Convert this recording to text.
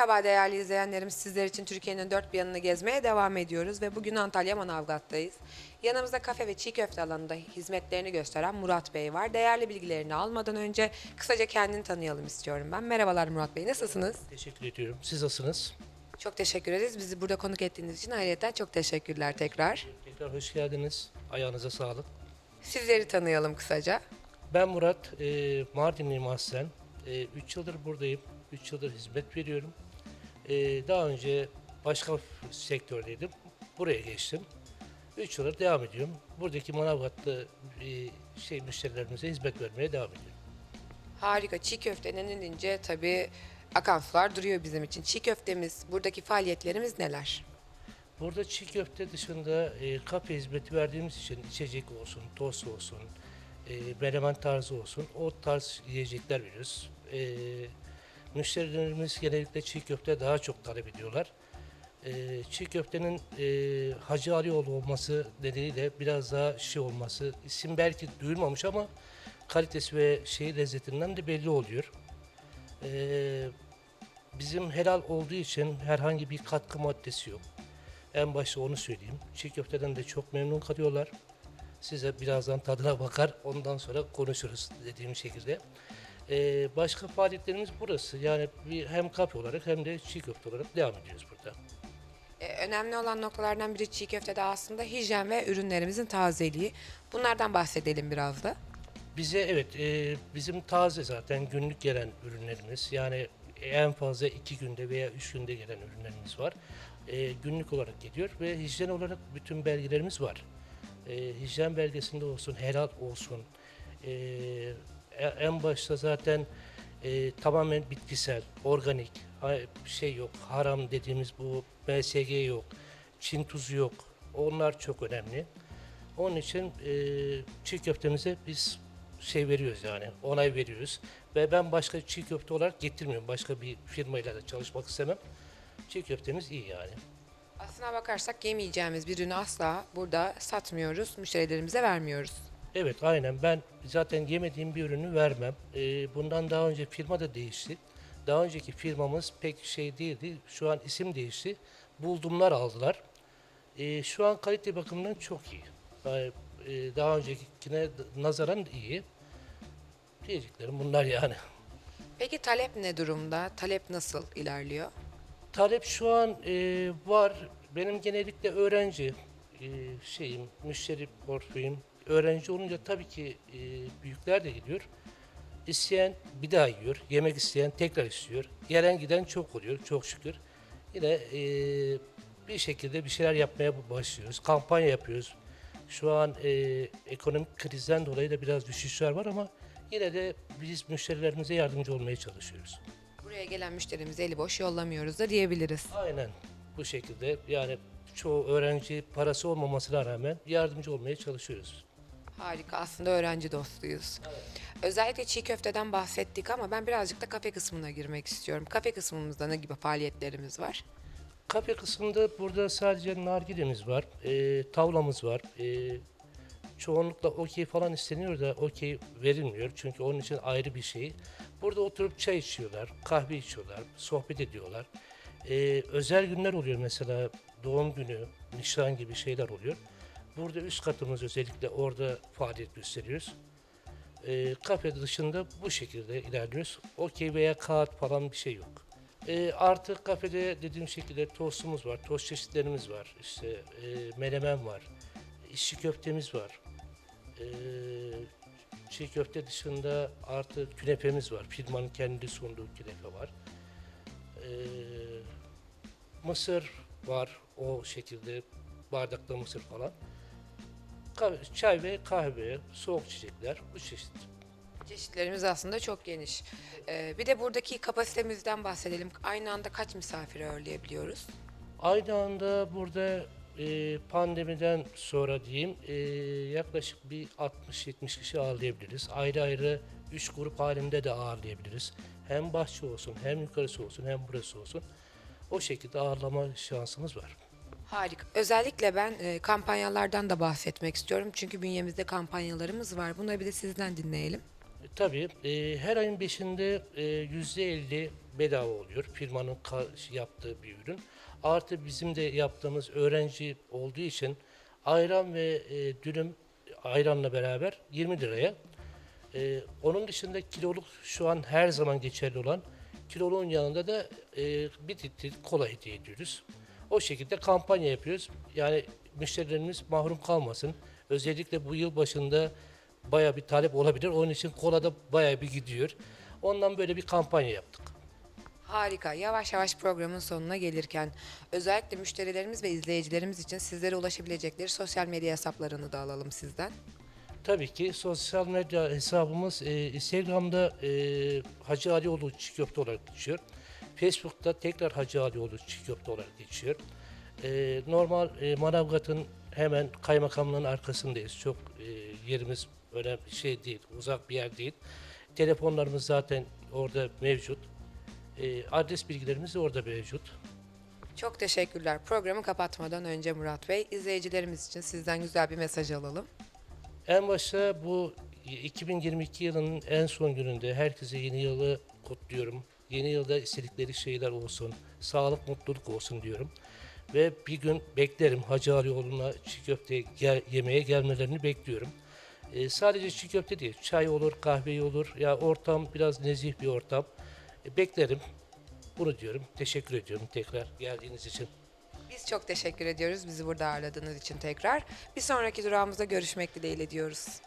Merhaba değerli izleyenlerimiz. Sizler için Türkiye'nin dört bir yanını gezmeye devam ediyoruz ve bugün Antalya Manavgat'tayız. Yanımızda kafe ve çiğ köfte alanında hizmetlerini gösteren Murat Bey var. Değerli bilgilerini almadan önce kısaca kendini tanıyalım istiyorum ben. Merhabalar Murat Bey, nasılsınız? Teşekkür ediyorum. Siz nasılsınız? Çok teşekkür ederiz. Bizi burada konuk ettiğiniz için ayrıca çok teşekkürler tekrar. Tekrar hoş geldiniz. Ayağınıza sağlık. Sizleri tanıyalım kısaca. Ben Murat, e, Mardinliyim aslen. 3 yıldır buradayım. 3 yıldır hizmet veriyorum. E, daha önce başka sektördeydim. Buraya geçtim. 3 yıldır devam ediyorum. Buradaki Manavgat'ta e, şey müşterilerimize hizmet vermeye devam ediyorum. Harika. Çiğ köfte denilince tabii akan sular duruyor bizim için. Çiğ köftemiz, buradaki faaliyetlerimiz neler? Burada çiğ köfte dışında e, kafe hizmeti verdiğimiz için içecek olsun, tost olsun, e, menemen tarzı olsun o tarz yiyecekler veriyoruz. E, müşterilerimiz genellikle çiğ köfte daha çok talep ediyorlar. E, çiğ köftenin e, Hacı Alioğlu olması nedeniyle biraz daha şey olması, isim belki duyulmamış ama kalitesi ve şey lezzetinden de belli oluyor. E, bizim helal olduğu için herhangi bir katkı maddesi yok. En başta onu söyleyeyim. Çiğ köfteden de çok memnun kalıyorlar. Size birazdan tadına bakar, ondan sonra konuşuruz dediğim şekilde. Ee, başka faaliyetlerimiz burası. Yani bir hem kafe olarak hem de çiğ köfte olarak devam ediyoruz burada. Ee, önemli olan noktalardan biri çiğ köftede aslında hijyen ve ürünlerimizin tazeliği. Bunlardan bahsedelim biraz da. Bize evet, e, bizim taze zaten günlük gelen ürünlerimiz. Yani en fazla iki günde veya üç günde gelen ürünlerimiz var. E, günlük olarak geliyor ve hijyen olarak bütün belgelerimiz var. E, hijyen belgesinde olsun, helal olsun. E, en başta zaten e, tamamen bitkisel, organik, şey yok, haram dediğimiz bu BSG yok, Çin tuzu yok. Onlar çok önemli. Onun için e, çiğ köftemize biz şey veriyoruz yani onay veriyoruz. Ve ben başka çiğ köfte olarak getirmiyorum. Başka bir firmayla da çalışmak istemem. Çiğ köftemiz iyi yani. Aslına bakarsak yemeyeceğimiz bir ürünü asla burada satmıyoruz, müşterilerimize vermiyoruz. Evet aynen ben zaten yemediğim bir ürünü vermem. E, bundan daha önce firma da değişti. Daha önceki firmamız pek şey değildi. Şu an isim değişti. Buldumlar aldılar. E, şu an kalite bakımından çok iyi. Yani, e, daha öncekine nazaran iyi. Diyeceklerim bunlar yani. Peki talep ne durumda? Talep nasıl ilerliyor? Talep şu an e, var. Benim genellikle öğrenci e, şeyim, müşteri portföyüm. Öğrenci olunca tabii ki e, büyükler de gidiyor. İsteyen bir daha yiyor. Yemek isteyen tekrar istiyor. Gelen giden çok oluyor çok şükür. Yine e, bir şekilde bir şeyler yapmaya başlıyoruz. Kampanya yapıyoruz. Şu an e, ekonomik krizden dolayı da biraz düşüşler var ama yine de biz müşterilerimize yardımcı olmaya çalışıyoruz. Buraya gelen müşterimizi eli boş yollamıyoruz da diyebiliriz. Aynen bu şekilde yani çoğu öğrenci parası olmamasına rağmen yardımcı olmaya çalışıyoruz. Harika. Aslında öğrenci dostuyuz. Özellikle çiğ köfteden bahsettik ama ben birazcık da kafe kısmına girmek istiyorum. Kafe kısmımızda ne gibi faaliyetlerimiz var? Kafe kısmında burada sadece nargilemiz var, e, tavlamız var. E, çoğunlukla okey falan isteniyor da okey verilmiyor çünkü onun için ayrı bir şey. Burada oturup çay içiyorlar, kahve içiyorlar, sohbet ediyorlar. E, özel günler oluyor mesela doğum günü, nişan gibi şeyler oluyor. Burada üst katımız özellikle orada faaliyet gösteriyoruz. E, kafe dışında bu şekilde ilerliyoruz. Okey veya kağıt falan bir şey yok. E, artık kafede dediğim şekilde tostumuz var, tost çeşitlerimiz var, işte e, menemen var, işçi köftemiz var. E, çiğ köfte dışında artık künefemiz var, firmanın kendi sunduğu künefe var. E, mısır var, o şekilde bardakta mısır falan. Çay ve kahve, soğuk içecekler bu çeşit. Çeşitlerimiz aslında çok geniş. Ee, bir de buradaki kapasitemizden bahsedelim. Aynı anda kaç misafir ağırlayabiliyoruz? Aynı anda burada e, pandemiden sonra diyeyim e, yaklaşık bir 60-70 kişi ağırlayabiliriz. Ayrı ayrı 3 grup halinde de ağırlayabiliriz. Hem bahçe olsun, hem yukarısı olsun, hem burası olsun. O şekilde ağırlama şansımız var. Harika. Özellikle ben e, kampanyalardan da bahsetmek istiyorum. Çünkü bünyemizde kampanyalarımız var. Bunları bir de sizden dinleyelim. E, Tabii e, her ayın 5'inde e, %50 bedava oluyor. Firmanın yaptığı bir ürün. Artı bizim de yaptığımız öğrenci olduğu için ayran ve e, dürüm ayranla beraber 20 liraya. E, onun dışında kiloluk şu an her zaman geçerli olan kiloluğun yanında da e, bir litre kola hediye ediyoruz. O şekilde kampanya yapıyoruz. Yani müşterilerimiz mahrum kalmasın. Özellikle bu yıl başında baya bir talep olabilir. Onun için kola da baya bir gidiyor. Ondan böyle bir kampanya yaptık. Harika. Yavaş yavaş programın sonuna gelirken özellikle müşterilerimiz ve izleyicilerimiz için sizlere ulaşabilecekleri sosyal medya hesaplarını da alalım sizden. Tabii ki sosyal medya hesabımız e, Instagram'da e, Hacı Alioğlu Çiğ Köfte olarak geçiyor. Facebook'ta tekrar Hacı Alioğlu Çiğ Köfte olarak geçiyor. E, normal e, Manavgat'ın hemen kaymakamlığın arkasındayız. Çok e, yerimiz önemli şey değil, uzak bir yer değil. Telefonlarımız zaten orada mevcut. E, adres bilgilerimiz de orada mevcut. Çok teşekkürler. Programı kapatmadan önce Murat Bey, izleyicilerimiz için sizden güzel bir mesaj alalım. En başta bu 2022 yılının en son gününde herkese yeni yılı kutluyorum. Yeni yılda istedikleri şeyler olsun, sağlık, mutluluk olsun diyorum. Ve bir gün beklerim Hacı Alioğlu'na çiğ köfte gel, yemeğe gelmelerini bekliyorum. Ee, sadece çiğ köfte değil, çay olur, kahve olur. Ya ortam biraz nezih bir ortam. E, beklerim. Bunu diyorum. Teşekkür ediyorum tekrar geldiğiniz için. Biz çok teşekkür ediyoruz bizi burada ağırladığınız için tekrar. Bir sonraki durağımızda görüşmek dileğiyle diyoruz.